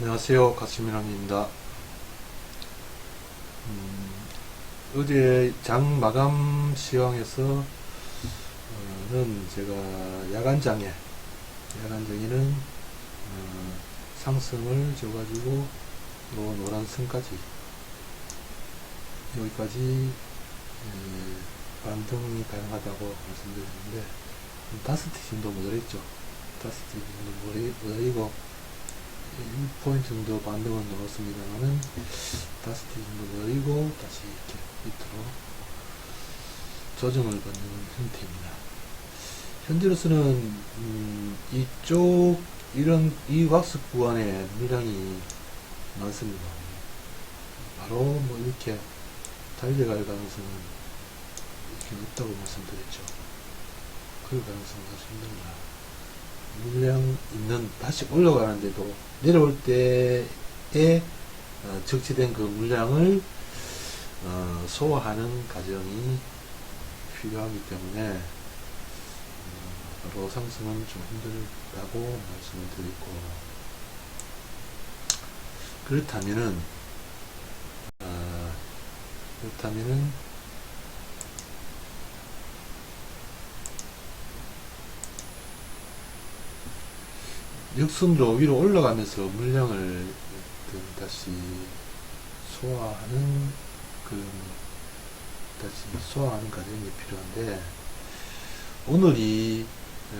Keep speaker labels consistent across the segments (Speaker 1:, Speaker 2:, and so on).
Speaker 1: 안녕하세요. 가스미남입니다. 음, 어제 장 마감 시황에서 는 제가 야간장에 야간장에는 어, 상승을 줘가지고 요 노란 선까지 여기까지 에, 반등이 가능하다고 말씀드렸는데 다섯 티 정도 모자랬죠. 다섯 티 정도 모자리고 1포인트 정도 반등은 넣었습니다만은 다섯 티 정도 모이고 다시 이렇게 밑으로 조정을 받는 형태입니다. 현재로서는 음, 이쪽 이런 이 왁스 구간에 물량이 많습니다. 바로 뭐 이렇게 달려갈 가능성은 이렇게 없다고 말씀드렸죠. 그럴 가능성은 아주 힘듭니다. 물량 있는 다시 올라가는데도 내려올 때에 어, 적치된 그 물량을 어, 소화하는 과정이 필요하기 때문에 어, 바로 상승은 좀 힘들다고 말씀을 드리고. 그렇다면은 어, 그렇다면은 역순으로 위로 올라가면서 물량을 그 다시 소화하는 그 다시 소화하는 과정이 필요한데 오늘이 어,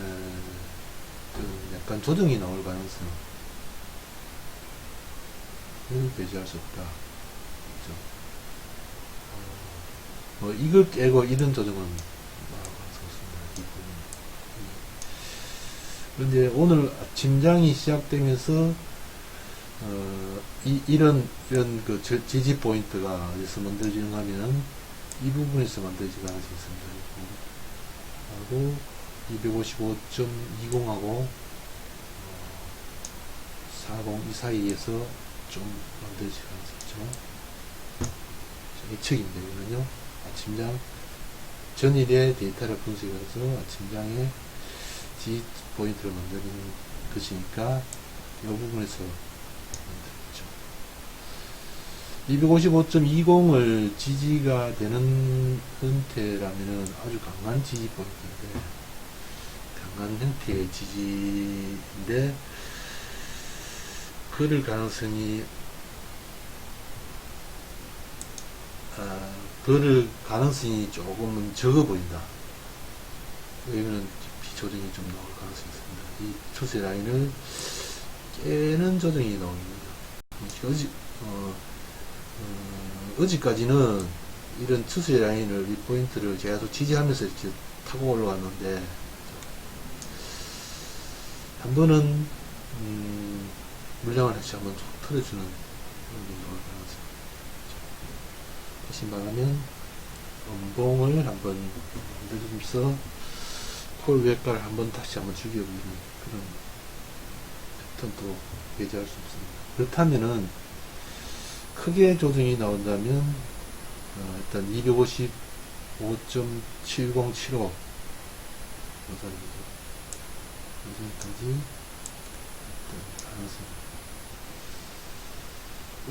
Speaker 1: 그 약간 조정이 나올 가능성 을 배제할 수 없다. 어, 뭐 이걸 깨고 이런 조정은 나올 가능성 없습니다. 이 그런데 오늘 짐장이 시작되면서 어, 이, 이런 이런 그 저- 지지 포인트가 어디서 만들어지는가 하면 이 부분에서 만들어질 가능성이 있습니다. 하고 255.20하고 40 이 사이에서 좀 가능성이 있죠. 예측입니다. 이거는요. 아침장 전일의 데이터를 분석해서 아침장에 지 포인트를 만드는 것이니까 이 부분에서 만들었죠. 255.20을 지지가 되는 형태라면은 아주 강한 지지 포인트인데 강한 형태의 지지인데 그럴 가능성이 아, 그럴 가능성이 조금은 적어 보인다. 왜냐면 비 조정이 좀 나올 가능성이 있습니다. 이 추세 라인을 깨는 조정이 나옵니다. 어지, 어, 어, 어제까지는 이런 추세 라인을 이 포인트를 계속 지지하면서 이렇게 타고 올라왔는데 한 번은 음, 물량을 다시 한번 툭 틀어주는 그런 게 나올 가능성. 다시 말하면 음봉을 한번 만들면서 콜 외과를 한번 다시 한번 죽여보는 그런 패턴도 배제할 수 없습니다. 그렇다면은 크게 조정이 나온다면 어, 일단 255.7075 여기까지 가능성.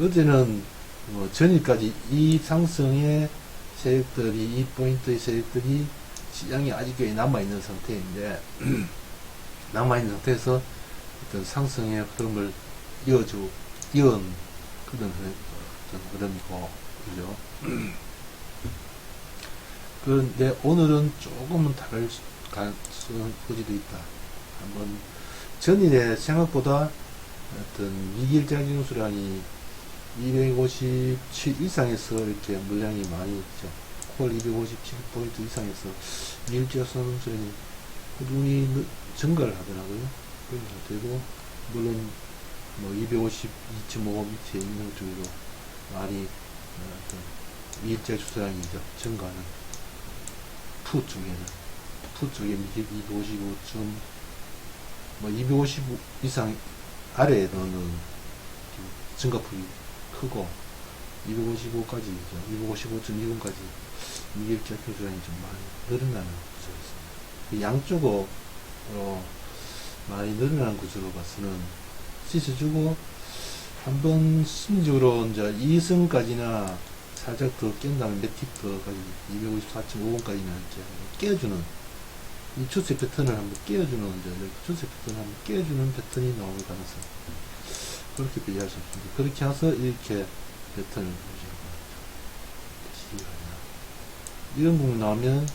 Speaker 1: 어제는 뭐 전일까지 이 상승의 세력들이 이 포인트의 세력들이 시장이 아직도 남아있는 상태인데 남아있는 상태에서 어떤 상승의 흐름을 이어주 이은 그런 흐- 어떤 흐름이고 그죠 그런데 오늘은 조금은 다를 소지도 있다 한번 전일에 생각보다 어떤 미길장중 수량이 257 이상에서 이렇게 물량이 많이 있죠. 콜 257포인트 이상에서 밀지어선 수량이 꾸준히 느- 증가를 하더라고요. 상태고, 물론 뭐 252.5 밑에 있는 쪽으로 많이 어, 어떤 밀재 수량이죠. 증가는 푸 쪽에는 푸 쪽에 255. 뭐255 이상 아래에는 좀 증가폭이 크고 255까지 255.20까지 미일자 표준이 좀 많이 늘어나는 구조였습니다. 그 양쪽으로 많이 늘어나는 구조로 봐서는 시스 주고 한번 심리적으로 이제 2승까지나 살짝 더 깬 다음에 몇팁 더까지 254.5번까지는 이제 깨주는 이 추세 패턴을 한번 깨주는 이제 추세 패턴을 한번 깨주는 패턴이 나올 가능성 그렇게 비교할 수 없습니다. 그렇게 해서 이렇게 패턴을 거죠. 이런 부분 나오면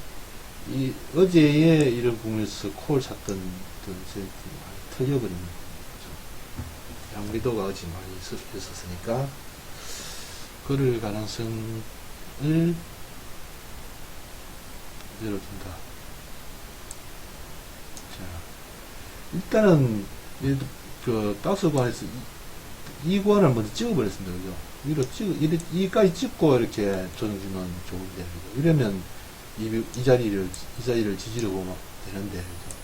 Speaker 1: 이 어제의 이런 부분에서 콜 샀던 세력들이 많이 털려버리는 거죠. 양비도가 어제 많이 있었- 있었으니까 그럴 가능성을 열어준다. 자, 일단은 이- 그 박스관에서 이, 이 관을 먼저 찍어버렸습니다. 그죠? 위로 찍, 이래, 이까지 찍고 이렇게 조정주면 좋은데? 이러면 이, 이 자리를, 이 자리를 지지로 보면 되는데, 그죠?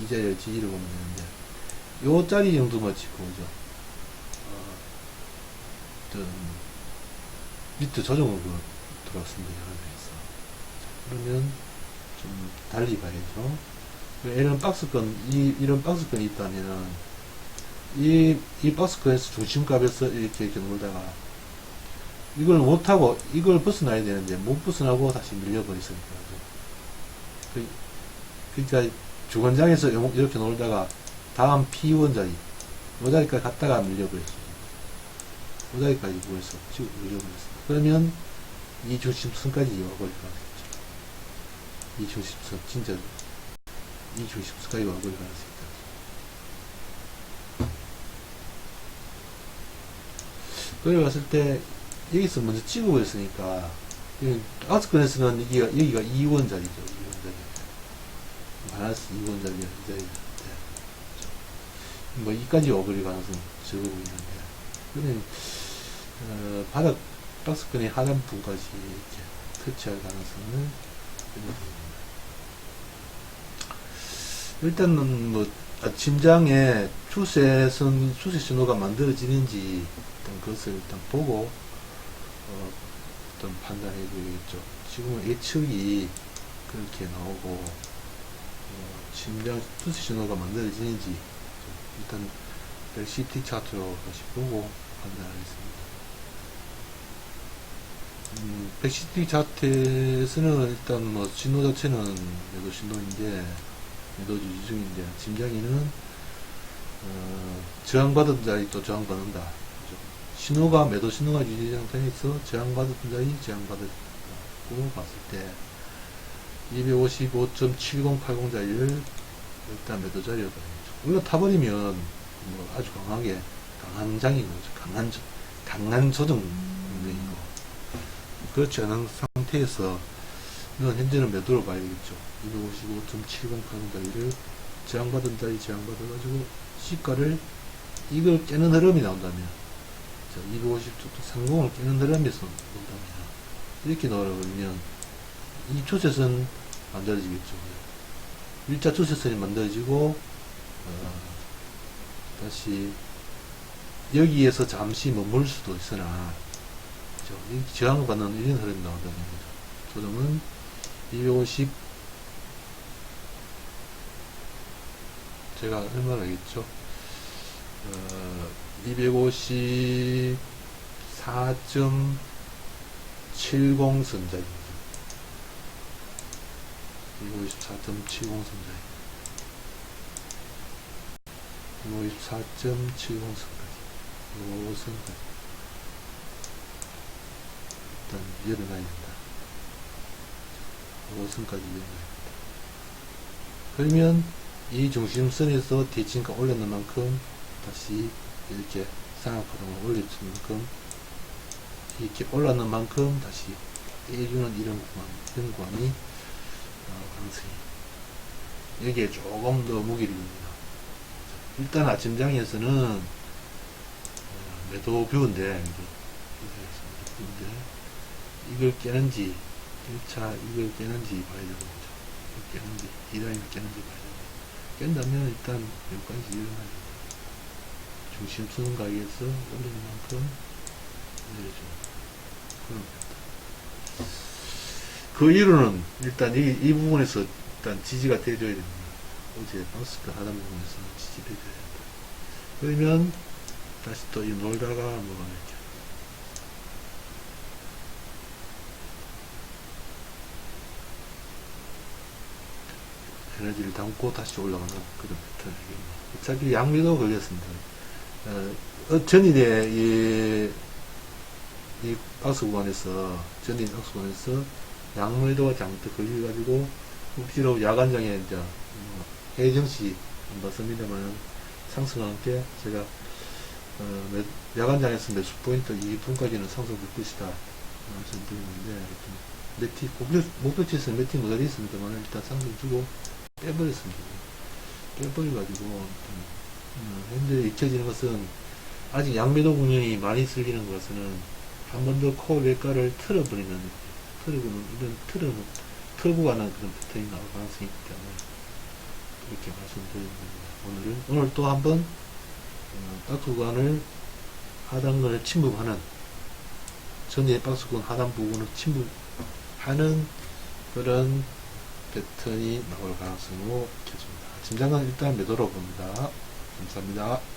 Speaker 1: 이 자리를 지지로 보면 되는데, 요 자리 정도만 찍고, 그죠? 어, 밑에 조정을 그 들어왔습니다. 여러 명에서. 그러면 좀 달리 봐야죠. 이런 박스권, 이, 이런 박스권이 있다면은, 이, 이 박스권에서 중심값에서 이렇게, 이렇게 놀다가, 이걸 못하고, 이걸 벗어나야 되는데, 못 벗어나고 다시 밀려버렸으니까. 그, 그러니까, 주권장에서 요- 이렇게 놀다가, 다음 P1 자리, 요 자리까지 갔다가 밀려버렸어요. 요 자리까지 모여서 지금 밀려버렸어요. 그러면, 이 중심선까지 와버릴 가능성이 있죠. 이 중심선, 진짜, 이 중심선까지 와버릴 가능성이 있다. 그래 갔을 때 여기서 먼저 찍어버렸으니까 아스건에서는 여기가 여기가 2원 자리죠. 2원 자리. 마이너스 2원 자리 자리. 뭐 이까지 오버릴 가능성 적어 보이는데. 그러면 어, 바닥 박스권의 하단부까지 이렇게 터치할 가능성을 일단은 뭐 아침장에 추세선 추세 신호가 만들어지는지 일단 그것을 일단 보고 어, 어떤 판단해 보겠죠. 지금은 예측이 그렇게 나오고 어, 추세 신호가 만들어지는지 일단 LCT 차트로 다시 보고 판단하겠습니다. 음, 110D 차트에서는 일단 뭐 신호 자체는 매도 신호인데 매도 유지 중인데 짐작이는 어, 저항받은 자리 또 저항받는다. 신호가 매도 신호가 유지 상태에서 저항받은 자리 저항받았고 봤을 때 255.7080 자리를 일단 매도 자리로 봐야죠. 올라타 버리면 뭐 아주 강하게 강한 장인 거죠. 강한 조- 강한 조정 인 거. 그렇지 않은 상태에서 이건 현재는 매도로 봐야 되겠죠. 255.7080 자리를 저항받은 자리 저항받아가지고 시가를 이걸 깨는 흐름이 나온다면 250도 상공을 깨는 흐름에서 나온다면 이렇게 이 초세선 만들어지겠죠. 일자 초세선이 만들어지고 어, 다시 여기에서 잠시 머물 수도 있으나 그죠? 이 저항받는 이런 흐름이 나온다는 거죠. 조정은 250 제가 얼마나 알겠죠? 어, 254.70 선자입니다. 254.70 선자입니다. 254.70 선까지. 5선까지. 일단 열어놔야 된다. 5선까지 열어놔야 된다. 그러면 이 중심선에서 대칭가 올렸는 만큼 다시 이렇게 상하파동을 올려주는 만큼 이렇게 올랐는 만큼 다시 빼주는 이런 구간, 이런 구간이 어, 가능성이 여기에 조금 더 무기를 줍니다. 일단 아침장에서는 어, 매도 뷰인데 이걸 깨는지 1차 이걸 깨는지 봐야 되는 거죠. 깨는지 이 라인을 깨는지 봐야 되는 거죠. 깬다면 일단 여기까지 됩니다. 중심선 가격에서 올리는 만큼 내려주는 그런. 그 이유는 일단 이, 이 부분에서 일단 지지가 돼줘야 됩니다. 어제 마스크 하단 부분에서 지지를 해줘야 된다. 그러면 다시 또 이 놀다가 뭐가 됐죠. 에너지를 담고 다시 올라가는 그런 패턴이겠네요. 어차피 양미도 걸렸습니다. 어, 어, 전일에 이, 이 전일 박스 구간에서 양미도가 잘못 걸려가지고, 혹시로 야간장에 이제, 뭐 해정시 씁니다만, 상승한 게 제가, 어, 매- 야간장에서 매수 포인트 2분까지는 상승될 것이다. 말씀드리는데, 하여튼 매티, 목표, 목표치에서는 매티 모델이 있습니다만, 일단 상승 주고 빼버렸습니다. 빼버려가지고, 음, 현재 익혀지는 것은 아직 양매도 국면이 많이 쓸리는 것은 한 번 더 코어 외과를 틀어버리는 틀어보는 이런 틀어 틀고 가는 그런 패턴이 나올 가능성이 있기 때문에 그렇게 말씀드리는 겁니다. 오늘은 오늘 또 한번 어, 박스관을 하단권을 침묵하는 전에 박스권 하단 부분을 침묵하는 그런 패턴이 나올 가능성으로 켜집니다. 짐장은 일단 매도로 봅니다. 감사합니다.